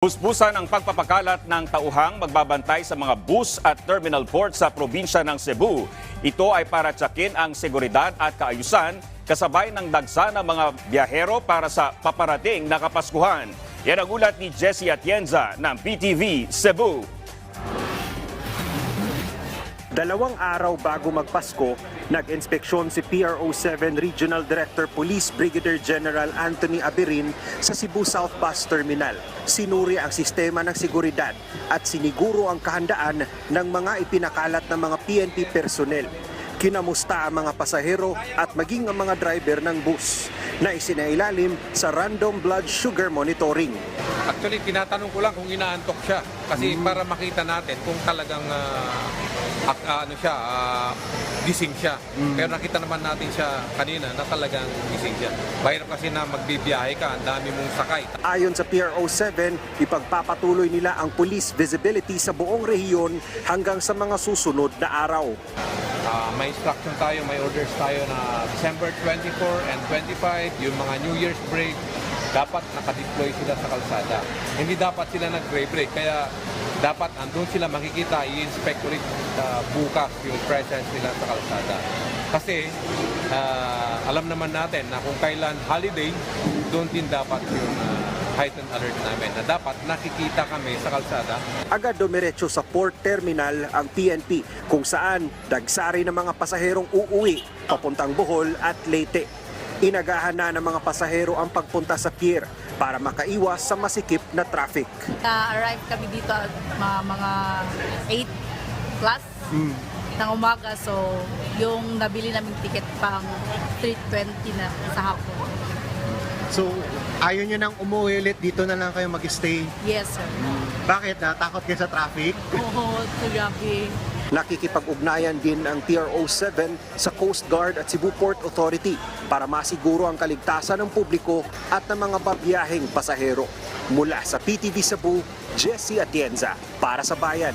Busbusan ang pagpapakalat ng tauhang magbabantay sa mga bus at terminal port sa probinsya ng Cebu. Ito ay para tsakin ang seguridad at kaayusan kasabay ng dagsa ng mga biyahero para sa paparating na Kapaskuhan. Yan ang ulat ni Jesse Atienza ng PTV Cebu. Dalawang araw bago magpasko, nag-inspeksyon si PRO7 Regional Director Police Brigadier General Anthony Abirin sa Cebu South Bus Terminal. Sinuri ang sistema ng seguridad at siniguro ang kahandaan ng mga ipinakalat ng mga PNP personnel. Kinamusta ang mga pasahero at maging ang mga driver ng bus na isinailalim sa random blood sugar monitoring. Actually, tinatanong ko lang kung inaantok siya. Kasi para makita natin kung talagang ak- ah, ano siya, ah, gising siya. Pero nakita naman natin siya kanina na talagang gising siya. Mahirap kasi na magbibiyahe ka, ang dami mong sakay. Ayon sa PRO7, ipagpapatuloy nila ang police visibility sa buong rehiyon hanggang sa mga susunod na araw. Ah, may instruction tayo, may orders tayo na December 24 and 25, yung mga New Year's break, dapat nakadeploy sila sa kalsada. Hindi dapat sila nag-break, kaya dapat andun sila makikita, i-inspect ulit ah, bukas yung presence nila sa kalsada. Kasi ah, alam naman natin na kung kailan holiday, doon din dapat yung ah, heightened alert namin na dapat nakikita kami sa kalsada Agad dumiretso sa port terminal ang PNP kung saan dagsari ng mga pasaherong uuwi papuntang Bohol at Leyte. Inagahan na ng mga pasahero ang pagpunta sa pier para makaiwas sa masikip na traffic. Na-arrive kami dito at mga, mga 8 plus ng umaga. So, yung nabili naming ticket pang 320 na sa hapon. So, ayaw nyo nang umuwi ulit, dito na lang kayo mag-stay. Yes, sir. Bakit? Natakot kayo sa traffic? Oo, grabe. Nakikipag-ugnayan din ang TRO7 sa Coast Guard at Cebu Port Authority para masiguro ang kaligtasan ng publiko at ng mga babiyaheng pasahero. Mula sa PTV Cebu, Jesse Atienza para sa Bayan.